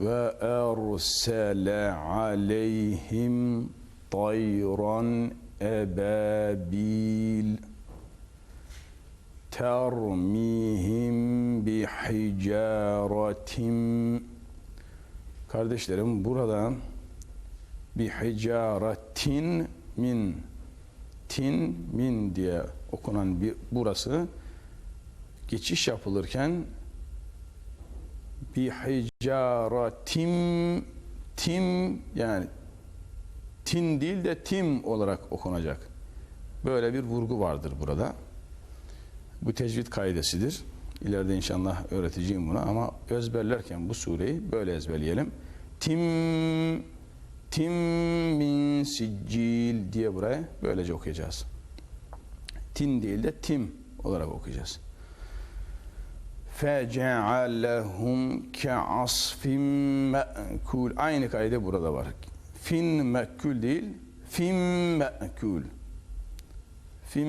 ve ersele aleyhim tayran ebabil. Termihim bihicaretim Kardeşlerim buradan bihicaretin min tin min diye okunan bir burası geçiş yapılırken bihicaratim tim yani tin değil de tim olarak okunacak. Böyle bir vurgu vardır burada. Bu tecvid kaidesidir. İleride inşallah öğreteceğim bunu ama ezberlerken bu sureyi böyle ezberleyelim. Tim tim min siccil diye buraya böylece okuyacağız. Tin değil de tim olarak okuyacağız fecealehum ke'asfin me'kul. Aynı kaide burada var. Fin me'kul değil, fin me'kul. Fin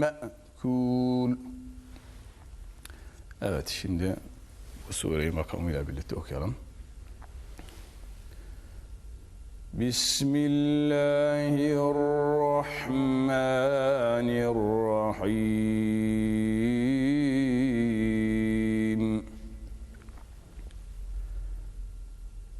me'kul. Evet, şimdi bu sureyi makamıyla birlikte okuyalım. Bismillahirrahmanirrahim.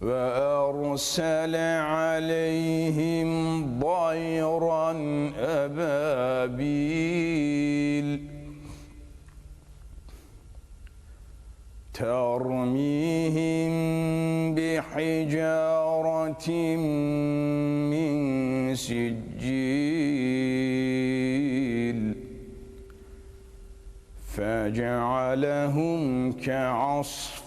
وأرسل عليهم ضيرا أبابيل. ترميهم بحجارة من سجيل. فجعلهم كعصف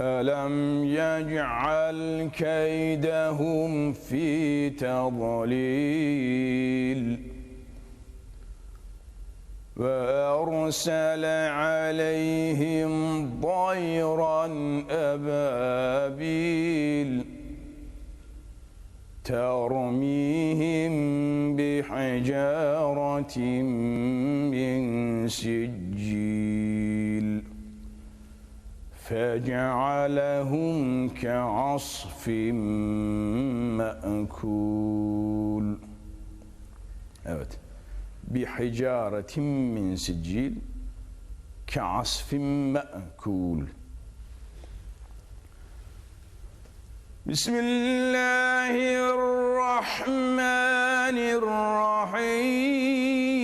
ألم يجعل كيدهم في تضليل وأرسل عليهم ضيرا أبابيل ترميهم بحجارة من سجيل. فجعلهم كعصف مأكول. Evet. بحجارة من سجيل كعصف مأكول. بسم الله الرحمن الرحيم.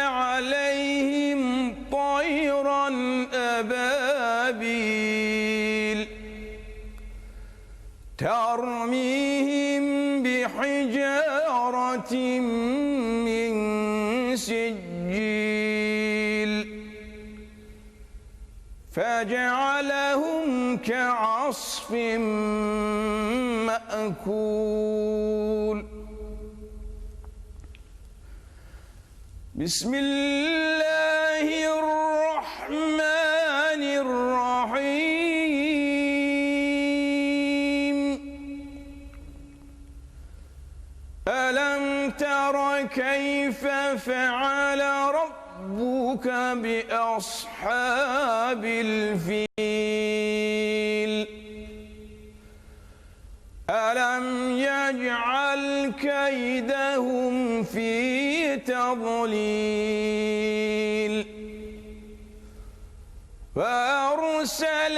فجعلهم كعصف مأكول. بسم الله الرحمن الرحيم. ألم تر كيف فعل ربك بأصحاب الفيل. ألم يجعل كيدهم في تضليل؟ وأرسل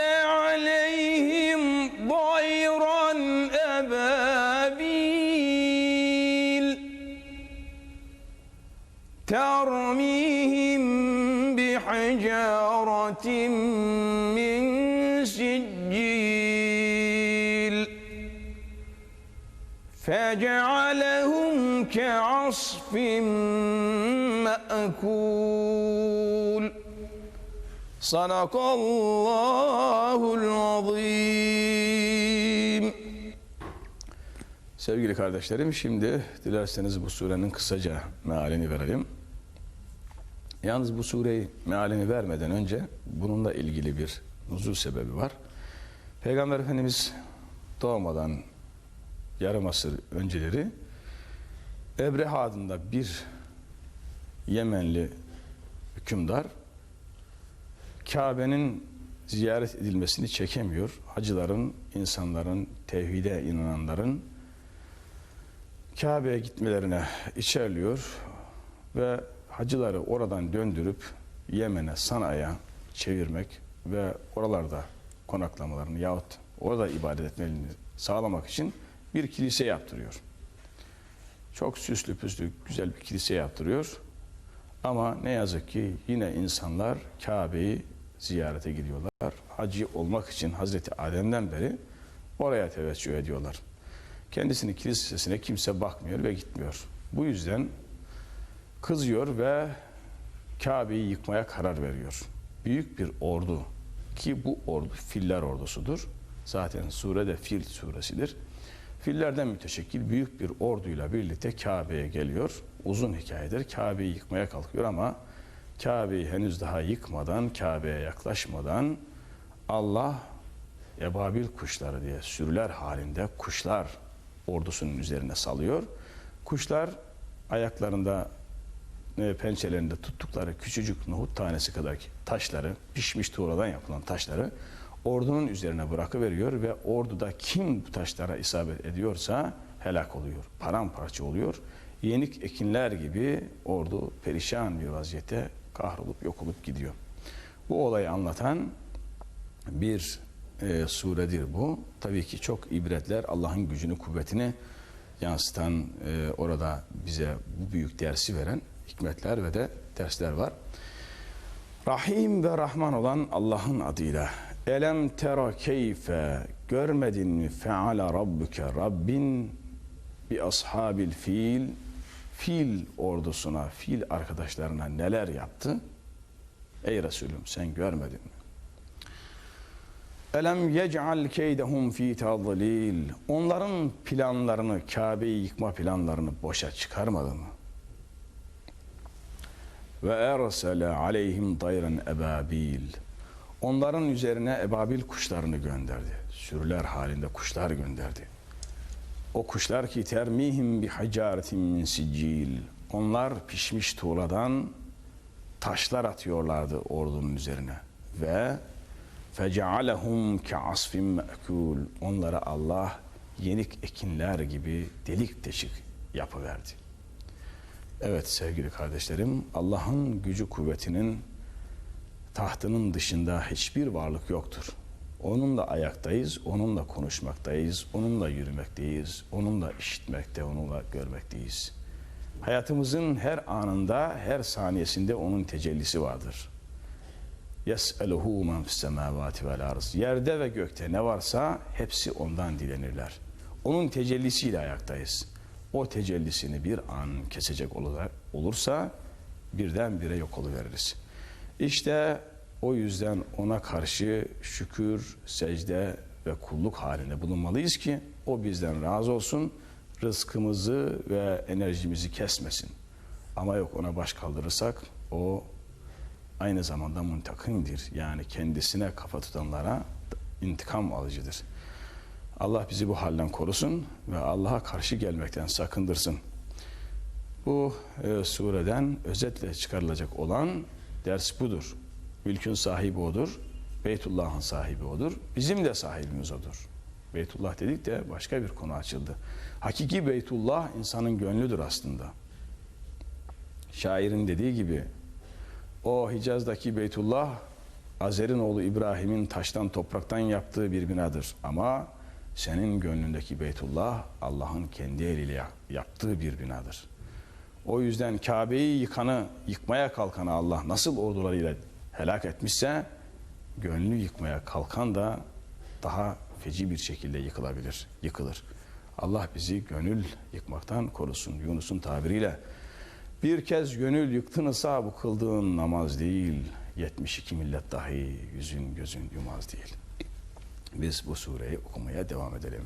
كعصف مأكول صدق الله العظيم Sevgili kardeşlerim şimdi dilerseniz bu surenin kısaca mealini verelim. Yalnız bu sureyi mealini vermeden önce bununla ilgili bir nuzul sebebi var. Peygamber Efendimiz doğmadan yarım asır önceleri Ebreha adında bir Yemenli hükümdar Kabe'nin ziyaret edilmesini çekemiyor. Hacıların, insanların, tevhide inananların Kabe'ye gitmelerine içerliyor ve hacıları oradan döndürüp Yemen'e, Sana'ya çevirmek ve oralarda konaklamalarını yahut orada ibadet etmelerini sağlamak için bir kilise yaptırıyor. Çok süslü püslü güzel bir kilise yaptırıyor. Ama ne yazık ki yine insanlar Kabe'yi ziyarete gidiyorlar. Hacı olmak için Hazreti Adem'den beri oraya teveccüh ediyorlar. Kendisinin kilisesine kimse bakmıyor ve gitmiyor. Bu yüzden kızıyor ve Kabe'yi yıkmaya karar veriyor. Büyük bir ordu ki bu ordu filler ordusudur. Zaten surede Fil suresidir. Fillerden müteşekkil büyük bir orduyla birlikte Kabe'ye geliyor. Uzun hikayedir. Kabe'yi yıkmaya kalkıyor ama Kabe'yi henüz daha yıkmadan, Kabe'ye yaklaşmadan Allah ebabil kuşları diye sürüler halinde kuşlar ordusunun üzerine salıyor. Kuşlar ayaklarında e, pençelerinde tuttukları küçücük nohut tanesi kadar taşları, pişmiş tuğladan yapılan taşları ordunun üzerine bırakıveriyor ve orduda kim bu taşlara isabet ediyorsa helak oluyor, paramparça oluyor. Yenik ekinler gibi ordu perişan bir vaziyette kahrolup yok olup gidiyor. Bu olayı anlatan bir e, suredir bu. Tabii ki çok ibretler Allah'ın gücünü, kuvvetini yansıtan, e, orada bize bu büyük dersi veren hikmetler ve de dersler var. Rahim ve Rahman olan Allah'ın adıyla. Elem tera keyfe görmedin mi feala rabbuke Rabbin bi ashabil fil fil ordusuna, fil arkadaşlarına neler yaptı? Ey Resulüm sen görmedin mi? Elem yec'al keydehum fi tadlil. Onların planlarını, Kabe'yi yıkma planlarını boşa çıkarmadı mı? ve ersele aleyhim dayran ebabil. Onların üzerine ebabil kuşlarını gönderdi. Sürüler halinde kuşlar gönderdi. O kuşlar ki termihim bi hacaretin min sicil. Onlar pişmiş tuğladan taşlar atıyorlardı ordunun üzerine ve fecealehum ke'asfin me'kul. Onlara Allah yenik ekinler gibi delik deşik yapıverdi. Evet sevgili kardeşlerim, Allah'ın gücü kuvvetinin tahtının dışında hiçbir varlık yoktur. Onunla ayaktayız, onunla konuşmaktayız, onunla yürümekteyiz, onunla işitmekte, onunla görmekteyiz. Hayatımızın her anında, her saniyesinde onun tecellisi vardır. يَسْأَلُهُ مَنْ فِي السَّمَاوَاتِ وَالْاَرْضِ Yerde ve gökte ne varsa hepsi ondan dilenirler. Onun tecellisiyle ayaktayız. O tecellisini bir an kesecek olur- olursa birdenbire yok oluveririz. İşte o yüzden ona karşı şükür, secde ve kulluk halinde bulunmalıyız ki o bizden razı olsun, rızkımızı ve enerjimizi kesmesin. Ama yok ona baş kaldırırsak o aynı zamanda muntakimdir. Yani kendisine kafa tutanlara intikam alıcıdır. Allah bizi bu halden korusun ve Allah'a karşı gelmekten sakındırsın. Bu e, sureden özetle çıkarılacak olan ders budur. Mülkün sahibi odur. Beytullah'ın sahibi odur. Bizim de sahibimiz odur. Beytullah dedik de başka bir konu açıldı. Hakiki Beytullah insanın gönlüdür aslında. Şairin dediği gibi o Hicaz'daki Beytullah Azer'in oğlu İbrahim'in taştan topraktan yaptığı bir binadır. Ama senin gönlündeki Beytullah Allah'ın kendi eliyle ya- yaptığı bir binadır. O yüzden Kabe'yi yıkanı, yıkmaya kalkanı Allah nasıl ordularıyla helak etmişse gönlü yıkmaya kalkan da daha feci bir şekilde yıkılabilir, yıkılır. Allah bizi gönül yıkmaktan korusun. Yunus'un tabiriyle bir kez gönül yıktın ise bu kıldığın namaz değil. 72 millet dahi yüzün gözün yumaz değil. Biz bu sureyi okumaya devam edelim.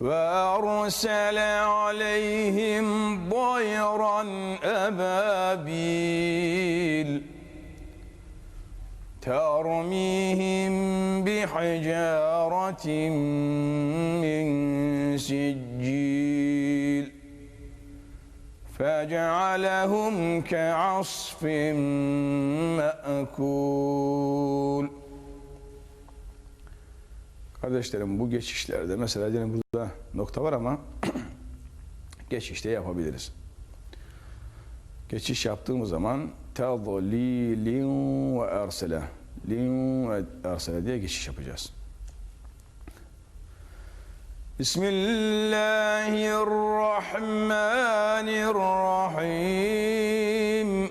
وأرسل عليهم ضيرا أبابيل ترميهم بحجارة من سجيل فجعلهم كعصف مأكول Kardeşlerim bu geçişlerde mesela diyelim burada nokta var ama geçişte yapabiliriz. Geçiş yaptığımız zaman tezli lin ve ersele lin ve ersele diye geçiş yapacağız. Bismillahirrahmanirrahim.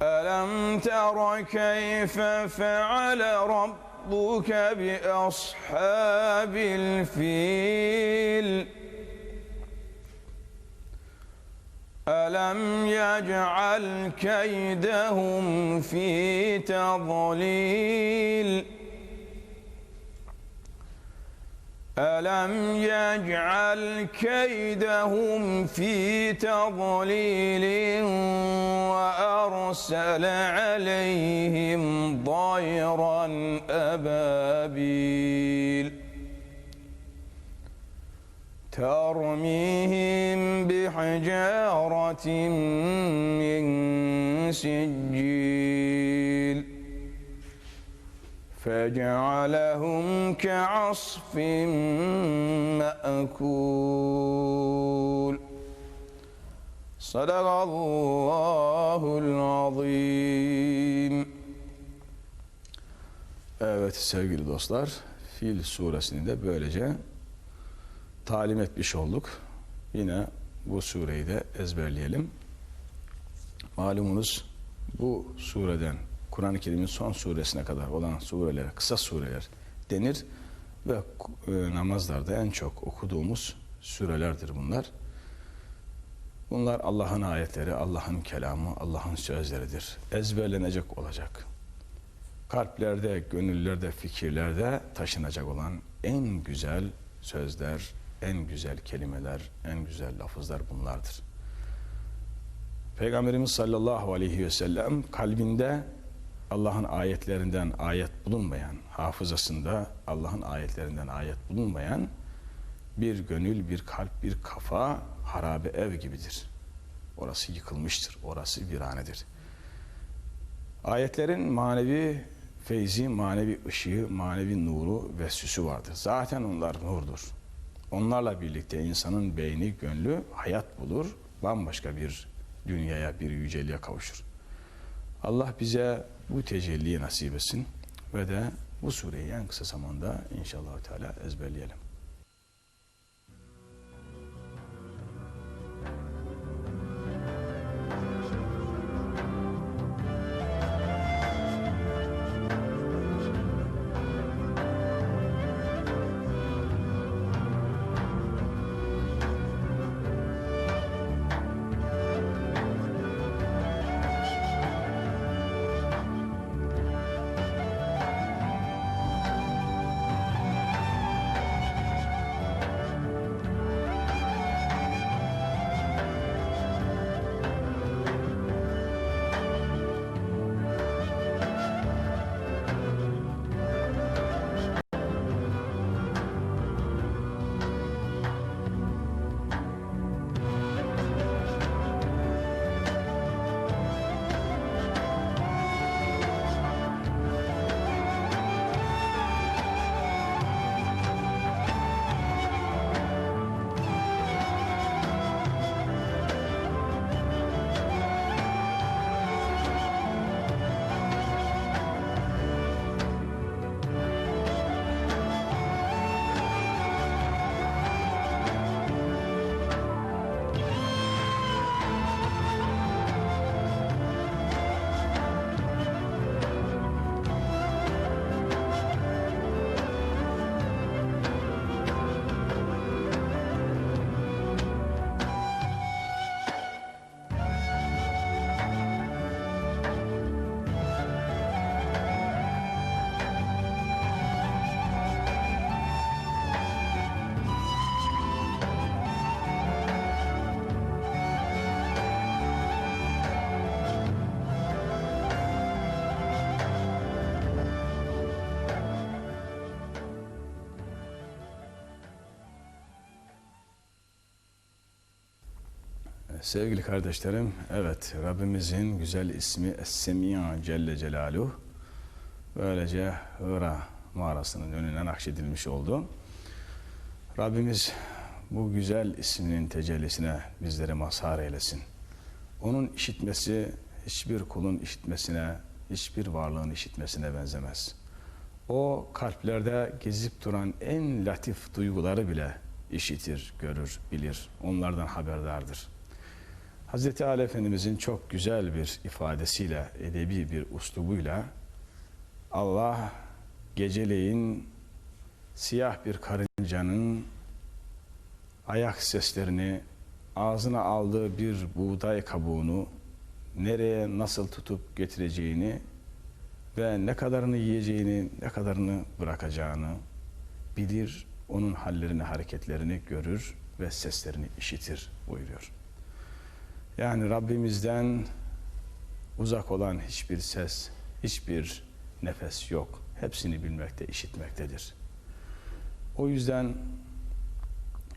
Elem tera keyfe feale rabbim ربك بأصحاب الفيل. ألم يجعل كيدهم في تضليل؟ ألم يجعل كيدهم في تضليل وأرسل عليهم ضيرا أبابيل ترميهم بحجارة من سجيل فجعلهم كعصف مأكول صدق الله العظيم Evet sevgili dostlar Fil suresini de böylece talim etmiş olduk. Yine bu sureyi de ezberleyelim. Malumunuz bu sureden Kur'an-ı Kerim'in son suresine kadar olan surelere kısa sureler denir ve e, namazlarda en çok okuduğumuz surelerdir bunlar. Bunlar Allah'ın ayetleri, Allah'ın kelamı, Allah'ın sözleridir. Ezberlenecek olacak. Kalplerde, gönüllerde, fikirlerde taşınacak olan en güzel sözler, en güzel kelimeler, en güzel lafızlar bunlardır. Peygamberimiz sallallahu aleyhi ve sellem kalbinde Allah'ın ayetlerinden ayet bulunmayan, hafızasında Allah'ın ayetlerinden ayet bulunmayan bir gönül, bir kalp, bir kafa harabe ev gibidir. Orası yıkılmıştır, orası viranedir. Ayetlerin manevi feyzi, manevi ışığı, manevi nuru ve süsü vardır. Zaten onlar nurdur. Onlarla birlikte insanın beyni, gönlü hayat bulur, bambaşka bir dünyaya, bir yüceliğe kavuşur. Allah bize bu tecelliyi nasip etsin ve de bu sureyi en kısa zamanda inşallah Teala ezberleyelim. Sevgili kardeşlerim, evet Rabbimizin güzel ismi Es-Semi'a Celle Celaluhu böylece Hıra mağarasının önüne nakşedilmiş oldu. Rabbimiz bu güzel isminin tecellisine bizleri mazhar eylesin. Onun işitmesi hiçbir kulun işitmesine, hiçbir varlığın işitmesine benzemez. O kalplerde gezip duran en latif duyguları bile işitir, görür, bilir. Onlardan haberdardır. Hazreti Ali Efendimizin çok güzel bir ifadesiyle, edebi bir uslubuyla Allah geceleyin siyah bir karıncanın ayak seslerini ağzına aldığı bir buğday kabuğunu nereye nasıl tutup getireceğini ve ne kadarını yiyeceğini, ne kadarını bırakacağını bilir, onun hallerini, hareketlerini görür ve seslerini işitir buyuruyor. Yani Rabbimizden uzak olan hiçbir ses, hiçbir nefes yok. Hepsini bilmekte, işitmektedir. O yüzden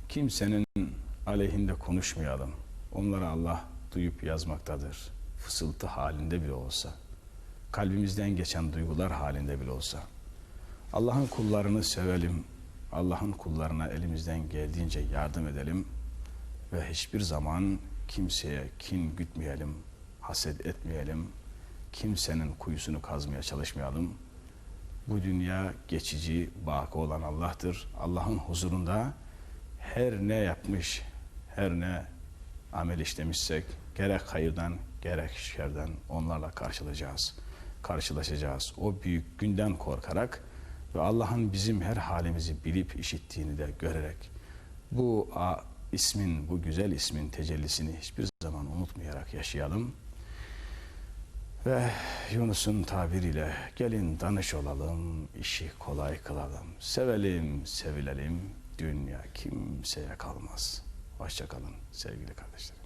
kimsenin aleyhinde konuşmayalım. Onları Allah duyup yazmaktadır. Fısıltı halinde bile olsa. Kalbimizden geçen duygular halinde bile olsa. Allah'ın kullarını sevelim. Allah'ın kullarına elimizden geldiğince yardım edelim. Ve hiçbir zaman kimseye kin gütmeyelim, haset etmeyelim. Kimsenin kuyusunu kazmaya çalışmayalım. Bu dünya geçici, baki olan Allah'tır. Allah'ın huzurunda her ne yapmış, her ne amel işlemişsek gerek hayırdan gerek şerden onlarla karşılayacağız. Karşılaşacağız. O büyük günden korkarak ve Allah'ın bizim her halimizi bilip işittiğini de görerek bu ismin, bu güzel ismin tecellisini hiçbir zaman unutmayarak yaşayalım. Ve Yunus'un tabiriyle gelin danış olalım, işi kolay kılalım. Sevelim, sevilelim, dünya kimseye kalmaz. Hoşçakalın sevgili kardeşler.